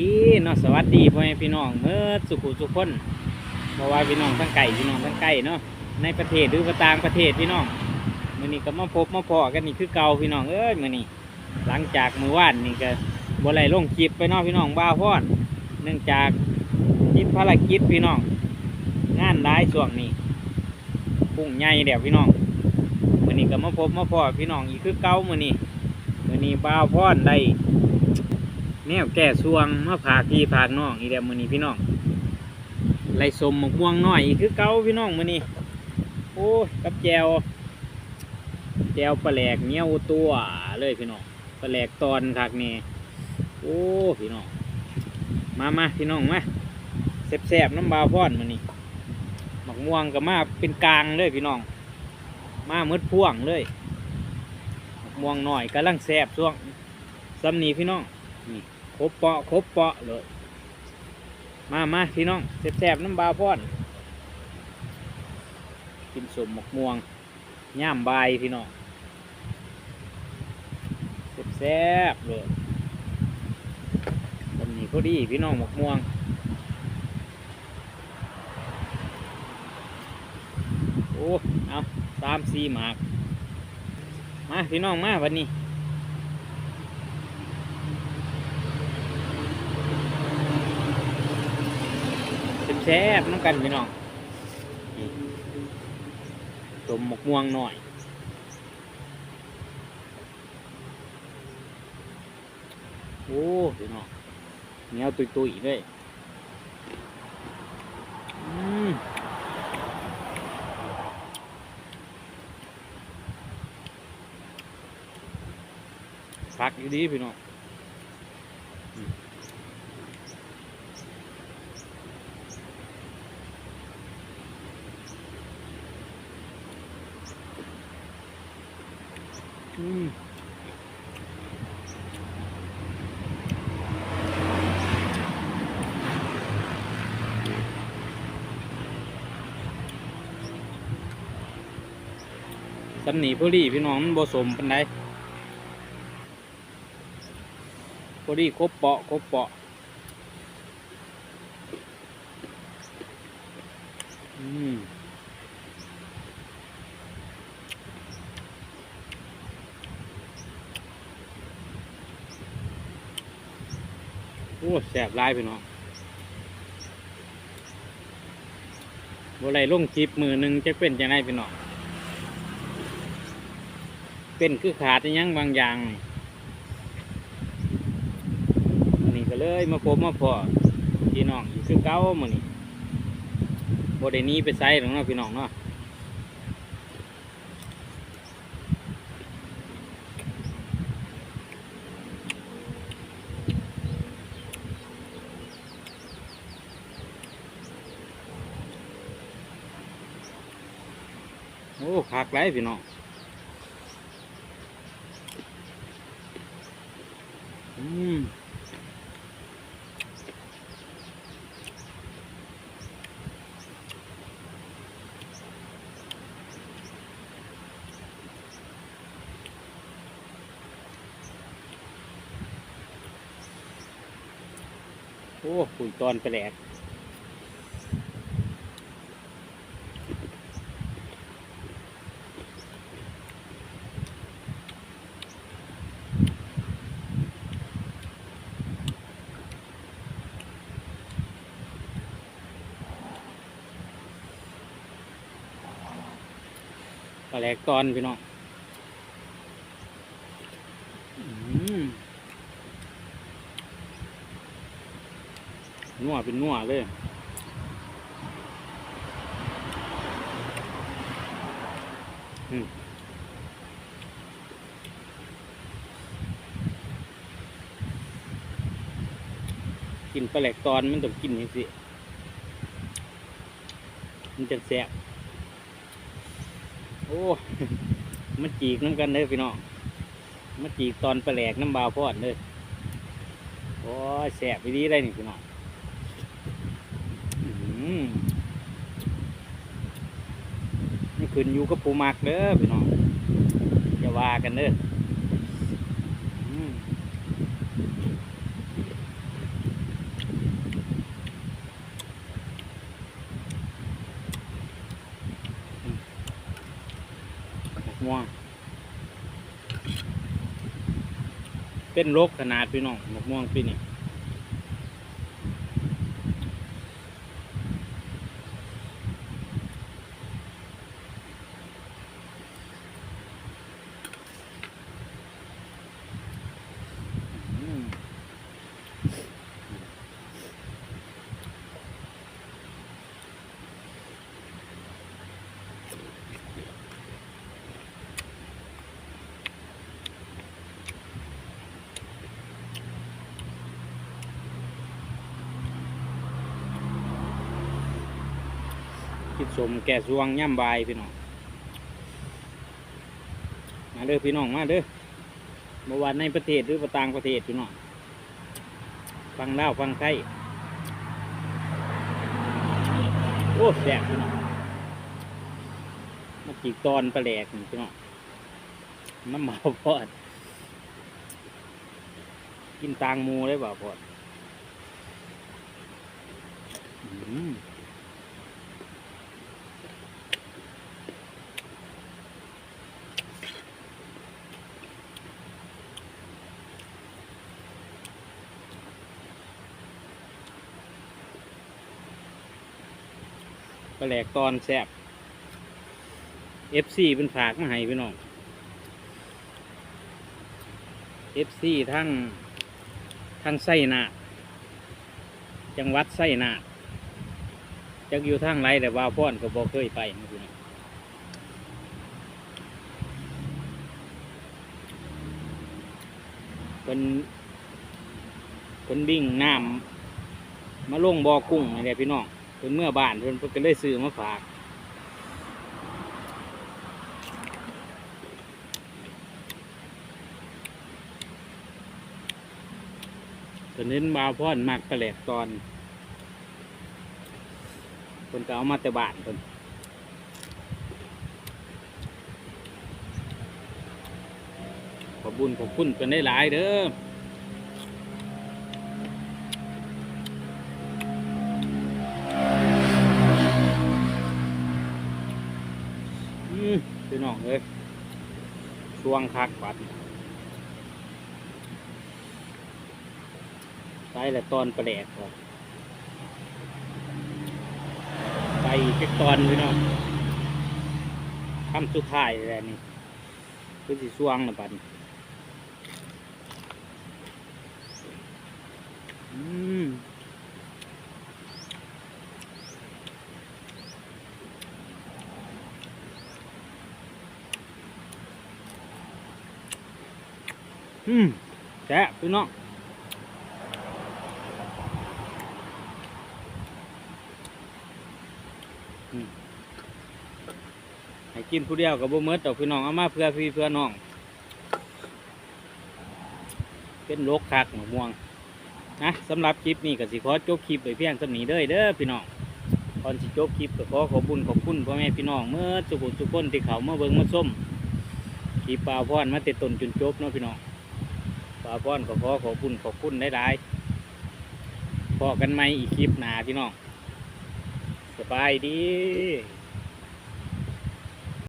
ดีเนาะสวัสดีพ่อแม่พี่น้องเมื่อสุขุสุขคนเพราะว่าพี่น้องทั้งไก่พี่น้องทั้งไก่เนาะในประเทศหรือว่าต่างประเทศพี่น้องมือนี้ก็มาพบมาพอกันนี่คือเก่าพี่น้องเอ้ยมือนี้หลังจากมือว่านนี่ก็บ่ไหลลงคลิปไปเนาะพี่น้องบ้าวพอนเนื่องจากติดภารกิจพี่น้อง งานหลายช่วงนี้พุ่งใหญ่เดี๋ยวพี่น้องมือนี้ก็มาพบมาพอพี่น้องอีกคือเก่ามือนี้มือนี้บ้าวพอนได้ แนวแก่สวงมาผากพี่ผากน้องอีเดียมือนี้พี่น้องไล่สมหมกม่วงน้อยอีกคือเก่าพี่น้องมือนี้โอ้ยกับแจวแจวปลาแหลกเนี้ยวตัวเลยพี่น้องปลาแหลกตอนคักนี่โอ้พี่น้องมามาพี่น้องมาแซ่บๆน้ำบาวพอนมือนี้หมกม่วงก็มาเป็นกลางเลยพี่น้อง มามืดพ่วงเลยหมกม่วงหน่อยกำลังแซ่บช่วงซ้ำนี้พี่น้อง ครบเปาะครบเปาะเลย มามาพี่น้องแซ่บๆน้ำบาพ่อน กินสมหมกม่วงย่ามบพี่น้องแซ่บเลยตอนนี้พอดีพี่น้องหมกม่วงโอ้ เอาสามสี่หมาก มา พี่น้องมาวันนี้ แซ่บน้ำกันพี่น้องต้มหมกม่วงหน่อยโอ้พี่น้องเหนียวตุยๆเลยอืมพักอยู่ดีพี่น้อง สำนีพอดีพี่น้องมันผสมปันไดพอดีครบเปาะครบเปาะอืม โอ้แสบลายพี่น้องบ่ไรลงคลิปมือหนึ่งจะเป็นจังไงพี่น้องเป็นคือขาดยังบางอย่างนี่นี่ก็เลยมาพบมาพอพี่น้องอยู่คือเก้ามือนี่บ่ได้นี้ไปไซหรอกเนาะพี่น้องเนาะ โอ้คักไรพี่น้องอืมโอ้ปุ๋ยตอนไปแหลก ปลา แหลกตอนพี่น้องนัวเป็นนัวเลยอืมกินปลาแหลกตอนมันต้องกินอย่างสิ มันจะแซ่บ โอ้มันจีกน้ำกันเลยพี่น้องมันจีกตอนปลาแหลกน้ำบาวพอดเลยโอ้แสบไปดีได้นี่พี่น้องนี่ขึ้นอยู่กับปูมักเด้อพี่น้องอย่าว่ากันเด้ออืม ม่วง เป็นโรคขนาดพี่น้องมะม่วงปีนี้อืมคิ ดสมแก่สวงย่ำบายพี่น้อง มาเด้อพี่น้องมาเด้อเมื่อวานในประเทศหรือประต่างประเทศพี่น้อง ฟังเล่าฟังไทยโอ้แสบพี่น้องมาจีกตอนปลาแหลกนี่พี่น้องน้ำเมาพอด กินตางมูได้เปล่าพอด อืม ปลาแหลกตอนแสบ FC เป็นฝากมาให้พี่น้อง FC ทั้งทั้งไส้นาจังหวัดไส้นาจักอยู่ทางไรแต่ว่าพ่อนก็บอกเคยไปนะพี่น้องเป็นเป็นบิ่งน้ำมาลงบ่อกุ้งนี่แหละพี่น้อง เป็นเมื่อบ้านเพิ่นเพิ่นก็เลยซื้อมาฝากตอนนี้บาวพ่อนมักกระแหลกตอนคนก็เอามาแต่บ้านคนขอบุญขอบคุณกันได้หลายเด้อ ช่วงคักปัดใส่ละตอนประแดกครับใส่เจ็กตอนพี่น้องคำสุดท้ายแล้วนี่คือสีสวงนะปัดนี้อืม อืมแซ่บพี่น้องให้กินผู้เดียวกับบ่เมดดอพี่น้องเอามาเพื่อพี่เพื่อน้อง เป็นโรคคักหมม่วงนะสำหรับคลิปนี้ก็สิขอจบคลิปไปเพียงสำนี้เด้อเด้อพี่น้องก่อนสิจบคลิปก็ขอขอบคุญขอบคุณพ่อแม่พี่น้องเมื่อสุขุทุกคนที่เขามาเบิ่งมาส้มคลิปปลาพรมาเต็ต้นจนจบเนาะพี่น้อง ขอพรก็ขอขอบคุณขอบคุณได้หลายๆพอกันไหมอีกคลิปหนาพี่น้องสบายดี